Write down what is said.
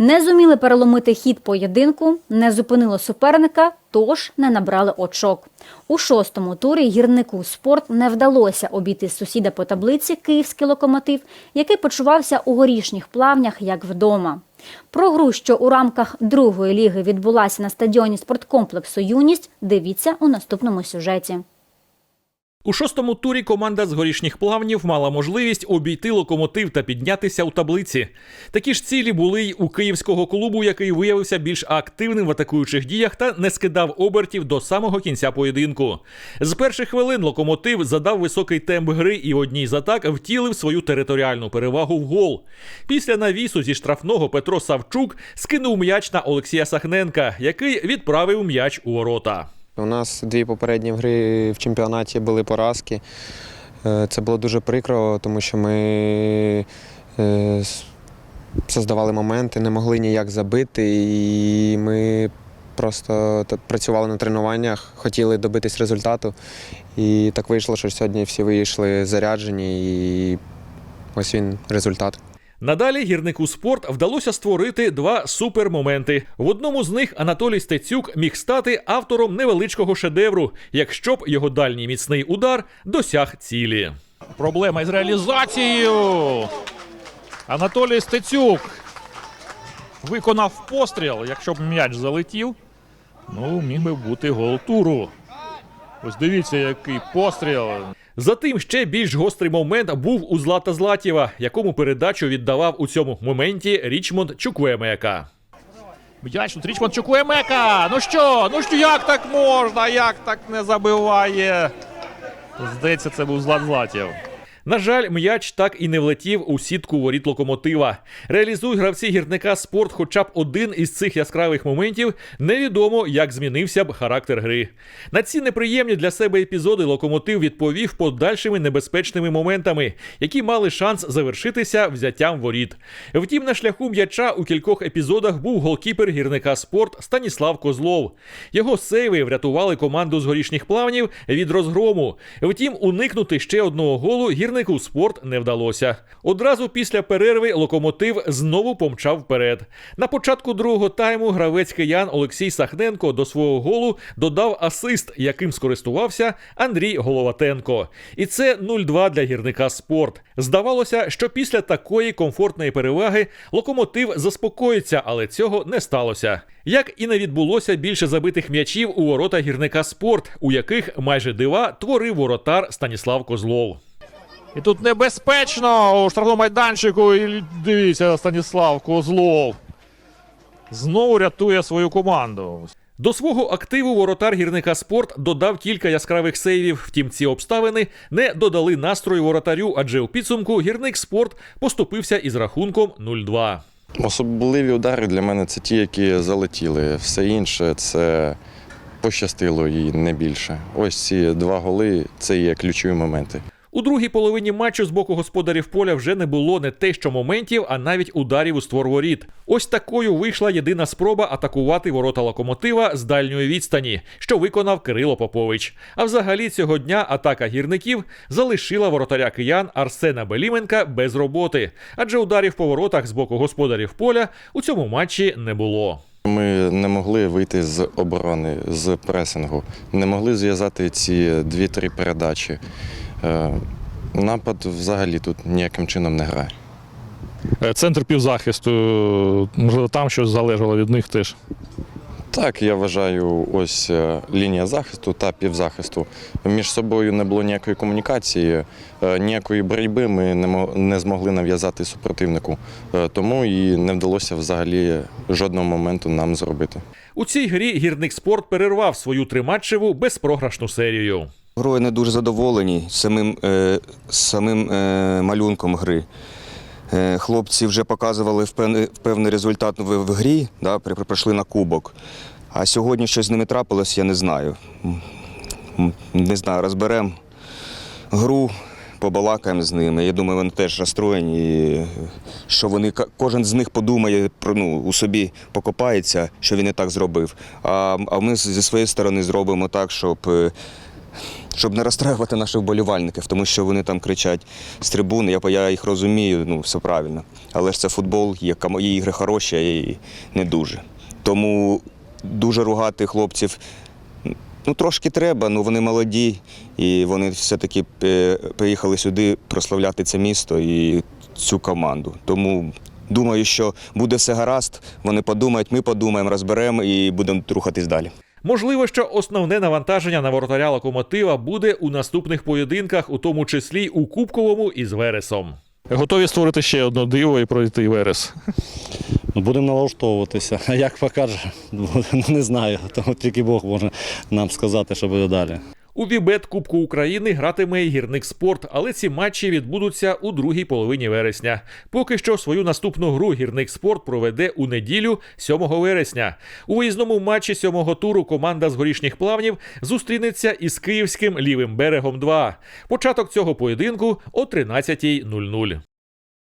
Не зуміли переломити хід поєдинку, не зупинило суперника, тож не набрали очок. У шостому турі гірнику спорт не вдалося обійти сусіда по таблиці київський локомотив, який почувався у горішніх плавнях як вдома. Про гру, що у рамках другої ліги відбулася на стадіоні спорткомплексу Юність, дивіться у наступному сюжеті. У шостому турі команда з горішніх плавнів мала можливість обійти локомотив та піднятися у таблиці. Такі ж цілі були й у київського клубу, який виявився більш активним в атакуючих діях та не скидав обертів до самого кінця поєдинку. З перших хвилин локомотив задав високий темп гри і одній з атак втілив свою територіальну перевагу в гол. Після навісу зі штрафного Петро Савчук скинув м'яч на Олексія Сахненка, який відправив м'яч у ворота. У нас дві попередні гри в чемпіонаті були поразки. Е, Це було дуже прикро, тому що ми е, создавали моменти, не могли ніяк забити, і ми просто працювали на тренуваннях, хотіли добитись результату. І так вийшло, що сьогодні всі вийшли заряджені, і ось він результат. Надалі гірнику спорт вдалося створити два супермоменти. В одному з них Анатолій Стецюк міг стати автором невеличкого шедевру, якщо б його дальній міцний удар досяг цілі. Проблема із реалізацією. Анатолій Стецюк виконав постріл. Якщо б м'яч залетів, ну міг би бути гол туру. Ось дивіться, який постріл. Затим ще більш гострий момент був у Злата Златєва, якому передачу віддавав у цьому моменті Річмонд Чуквемека. М'яч тут Річмонд Чуквемека. Ну що? Ну що, як так можна? Як так не забиває? Здається, це був Злат Златєв. На жаль, м'яч так і не влетів у сітку воріт локомотива. Реалізуй гравці гірника спорт хоча б один із цих яскравих моментів, невідомо, як змінився б характер гри. На ці неприємні для себе епізоди локомотив відповів подальшими небезпечними моментами, які мали шанс завершитися взяттям воріт. Втім, на шляху м'яча у кількох епізодах був голкіпер гірника спорт Станіслав Козлов. Його сейви врятували команду з горішніх плавнів від розгрому. Втім, уникнути ще одного голу гірнику спорт не вдалося. Одразу після перерви локомотив знову помчав вперед. На початку другого тайму гравець киян Олексій Сахненко до свого голу додав асист, яким скористувався Андрій Головатенко. І це 0-2 для гірника спорт. Здавалося, що після такої комфортної переваги локомотив заспокоїться, але цього не сталося. Як і не відбулося більше забитих м'ячів у ворота гірника спорт, у яких майже дива творив воротар Станіслав Козлов. І тут небезпечно у штрафному майданчику. І дивіться, Станіслав Козлов. Знову рятує свою команду. До свого активу воротар гірника спорт додав кілька яскравих сейвів. Втім, ці обставини не додали настрою воротарю, адже у підсумку гірник спорт поступився із рахунком 0-2. Особливі удари для мене це ті, які залетіли. Все інше це пощастило і не більше. Ось ці два голи це є ключові моменти. У другій половині матчу з боку господарів поля вже не було не те, що моментів, а навіть ударів у створ воріт. Ось такою вийшла єдина спроба атакувати ворота локомотива з дальньої відстані, що виконав Кирило Попович. А взагалі цього дня атака гірників залишила воротаря киян Арсена Беліменка без роботи, адже ударів по воротах з боку господарів поля у цьому матчі не було. Ми не могли вийти з оборони, з пресингу, не могли зв'язати ці дві-три передачі. Е, Напад взагалі тут ніяким чином не грає. Е, Центр півзахисту. Можливо, там щось залежало від них теж. Так, я вважаю, ось е, лінія захисту та півзахисту. Між собою не було ніякої комунікації, е, ніякої боротьби ми не, змогли нав'язати супротивнику. Е, Тому і не вдалося взагалі жодного моменту нам зробити. У цій грі гірник спорт перервав свою триматчеву безпрограшну серію. Грою не дуже задоволені самим, е, самим е, малюнком гри. Е, хлопці вже показували впевне- певний результат в, в грі, да, при- прийшли на кубок. А сьогодні щось з ними трапилось, я не знаю. Не знаю, розберемо гру, побалакаємо з ними. Я думаю, вони теж розстроєні, і, що вони кожен з них подумає ну, у собі покопається, що він не так зробив. А, а ми зі своєї сторони зробимо так, щоб. Щоб не розстраювати наших вболівальників, тому що вони там кричать з трибуни. Я, я їх розумію, ну все правильно. Але ж це футбол, є, є ігри хороші, а є не дуже. Тому дуже ругати хлопців. Ну, трошки треба, ну вони молоді, і вони все-таки е, приїхали сюди прославляти це місто і цю команду. Тому думаю, що буде все гаразд. Вони подумають, ми подумаємо, розберемо і будемо рухатись далі. Можливо, що основне навантаження на воротаря локомотива буде у наступних поєдинках, у тому числі у Кубковому із Вересом. Готові створити ще одне диво і пройти Верес. Ну, Будемо налаштовуватися. А як покаже, не знаю. Тому тільки Бог може нам сказати, що буде далі. У Вібет Кубку України гратиме гірник спорт, але ці матчі відбудуться у другій половині вересня. Поки що свою наступну гру гірник спорт проведе у неділю 7 вересня. У виїзному матчі сьомого туру команда з горішніх плавнів зустрінеться із київським лівим берегом 2. Початок цього поєдинку о 13.00.